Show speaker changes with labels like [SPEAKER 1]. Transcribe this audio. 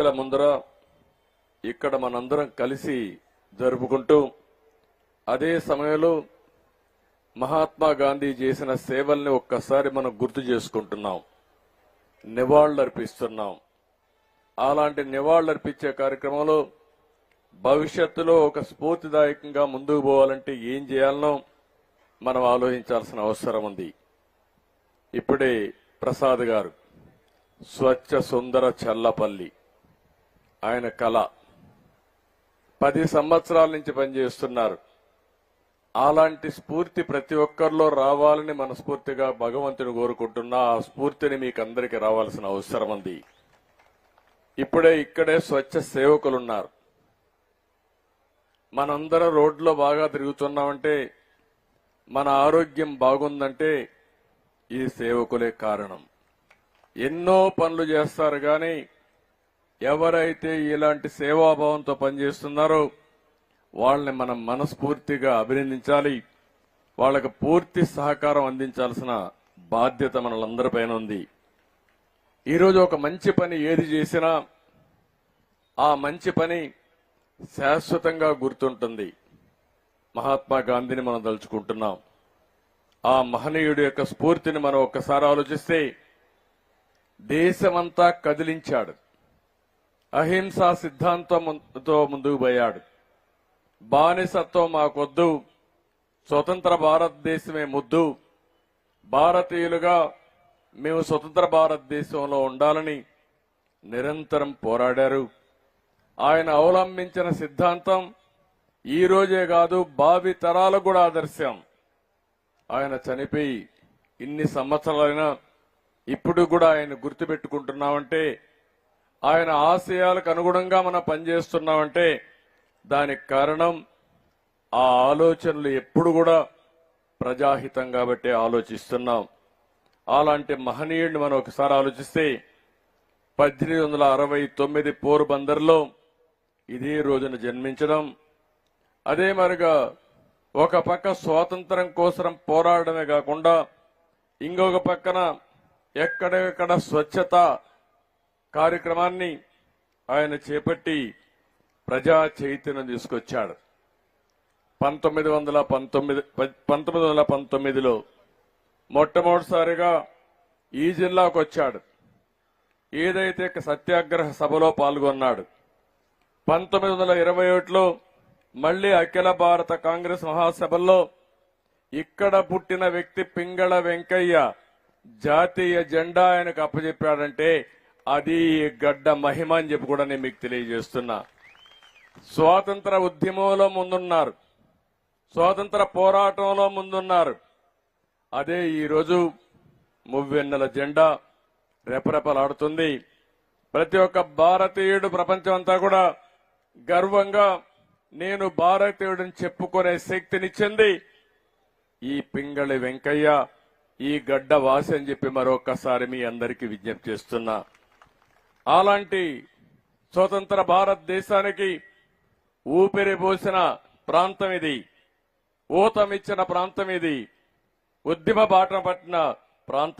[SPEAKER 1] ఎన్నికల ముందర ఇక్కడ మనందరం కలిసి జరుపుకుంటూ అదే సమయంలో మహాత్మా గాంధీ చేసిన సేవల్ని ఒక్కసారి మనం గుర్తు చేసుకుంటున్నాం. నివాళులర్పిస్తున్నాం. అలాంటి నివాళులర్పించే కార్యక్రమంలో భవిష్యత్తులో ఒక స్ఫూర్తిదాయకంగా ముందుకు పోవాలంటే ఏం చేయాలనో మనం ఆలోచించాల్సిన అవసరం ఉంది. ఇప్పుడే ప్రసాద్ గారు స్వచ్ఛ సుందర చల్లపల్లి. ఆయన కళ. పది సంవత్సరాల నుంచి పనిచేస్తున్నారు. అలాంటి స్ఫూర్తి ప్రతి ఒక్కరిలో రావాలని మనస్ఫూర్తిగా భగవంతుని కోరుకుంటున్నా. ఆ స్ఫూర్తిని మీకు అందరికి రావాల్సిన అవసరం ఉంది. ఇప్పుడే ఇక్కడే స్వచ్ఛ సేవకులున్నారు. మనందరం రోడ్లో బాగా తిరుగుతున్నామంటే మన ఆరోగ్యం బాగుందంటే ఈ సేవకులే కారణం. ఎన్నో పనులు చేస్తారు కానీ ఎవరైతే ఇలాంటి సేవాభావంతో పనిచేస్తున్నారో వాళ్ళని మనం మనస్ఫూర్తిగా అభినందించాలి. వాళ్ళకు పూర్తి సహకారం అందించాల్సిన బాధ్యత మనలందరిపైన ఉంది. ఈరోజు ఒక మంచి పని ఏది చేసినా ఆ మంచి పని శాశ్వతంగా గుర్తుంటుంది. మహాత్మా గాంధీని మనం తలుచుకుంటున్నాం. ఆ మహనీయుడి యొక్క స్ఫూర్తిని మనం ఒక్కసారి ఆలోచిస్తే దేశమంతా కదిలించాడు. అహింసా సిద్ధాంతంతో ముందుకు పోయాడు. బానిసత్వం మాకొద్దు. స్వతంత్ర భారతదేశమే ముద్దు. భారతీయులుగా మేము స్వతంత్ర భారతదేశంలో ఉండాలని నిరంతరం పోరాడారు. ఆయన అవలంబించిన సిద్ధాంతం ఈ రోజే కాదు భావి తరాలకు కూడా ఆదర్శం. ఆయన చనిపోయి ఇన్ని సంవత్సరాలైనా ఇప్పుడు కూడా ఆయన గుర్తుపెట్టుకుంటున్నామంటే ఆయన ఆశయాలకు అనుగుణంగా మనం పనిచేస్తున్నామంటే దానికి కారణం ఆ ఆలోచనలు ఎప్పుడు కూడా ప్రజాహితం కాబట్టి ఆలోచిస్తున్నాం. అలాంటి మహనీయుడిని మనం ఒకసారి ఆలోచిస్తే పద్దెనిమిది వందల అరవై తొమ్మిది పోరుబందర్లో ఇదే రోజున జన్మించడం. అదే మరిగా ఒక పక్క స్వాతంత్రం కోసం పోరాడమే కాకుండా ఇంకొక పక్కన ఎక్కడెక్కడ స్వచ్ఛత కార్యక్రమాన్ని ఆయన చేపట్టి ప్రజా చైతన్యం తీసుకొచ్చాడు. పంతొమ్మిది వందల పంతొమ్మిది పంతొమ్మిది వందల పంతొమ్మిదిలో మొట్టమొదటిసారిగా ఈ జిల్లాకు వచ్చాడు. ఏదైతే సత్యాగ్రహ సభలో పాల్గొన్నాడు. పంతొమ్మిది వందల ఇరవై ఒకటిలో మళ్ళీ అఖిల భారత కాంగ్రెస్ మహాసభల్లో ఇక్కడ పుట్టిన వ్యక్తి పింగళ వెంకయ్య జాతీయ జెండా ఆయనకు అప్పచెప్పాడంటే అది గడ్డ మహిమ అని చెప్పి కూడా నేను మీకు తెలియజేస్తున్నా. స్వాతంత్ర ఉద్యమంలో ముందున్నారు. స్వాతంత్ర పోరాటంలో ముందున్నారు. అదే ఈరోజు మువ్వెన్నెల జెండా రెపరెపలాడుతుంది. ప్రతి ఒక్క భారతీయుడు ప్రపంచం అంతా కూడా గర్వంగా నేను భారతీయుడిని చెప్పుకునే శక్తినిచ్చింది ఈ పింగళి వెంకయ్య ఈ గడ్డ వాసి అని చెప్పి మరొకసారి మీ అందరికీ విజ్ఞప్తి చేస్తున్నా. అలాంటి స్వతంత్ర భారతదేశానికి ఊపిరి పోసిన ప్రాంతం ఇది. ఊతమిచ్చిన ప్రాంతం ఇది. ఉద్యమ బాట పట్టిన ప్రాంతం